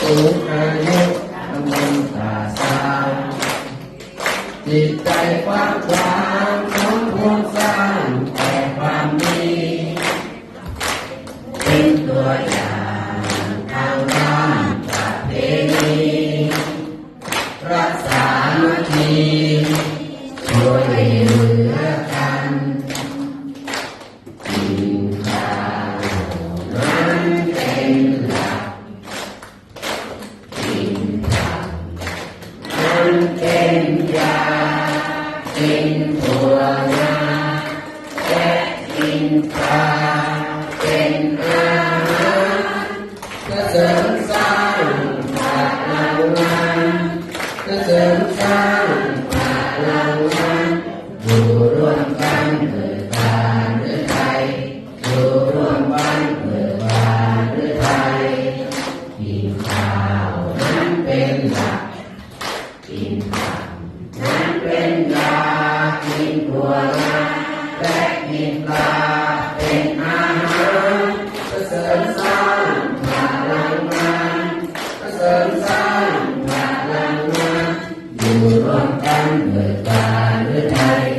สูงอายุทำบุญตาสาวจิตใจกว้างขวางสมควรสร้างแต่ความดีเป็นตัวอย่างทางด้านประเพณีรักษามัคคี เป็นยากินถั่วงาและกินปลาเป็นอาหารเพื่อเสริมสร้างพลังงานเพื่อเสริมสร้างพลังงานอยู่ร่วมกันเกิดบานหรือไทยอยู่ร่วมกันเกิดบานหรือไทยกินข้า อยู่ร่วมกันเบิกบานหรือไทยอยู่ร่วม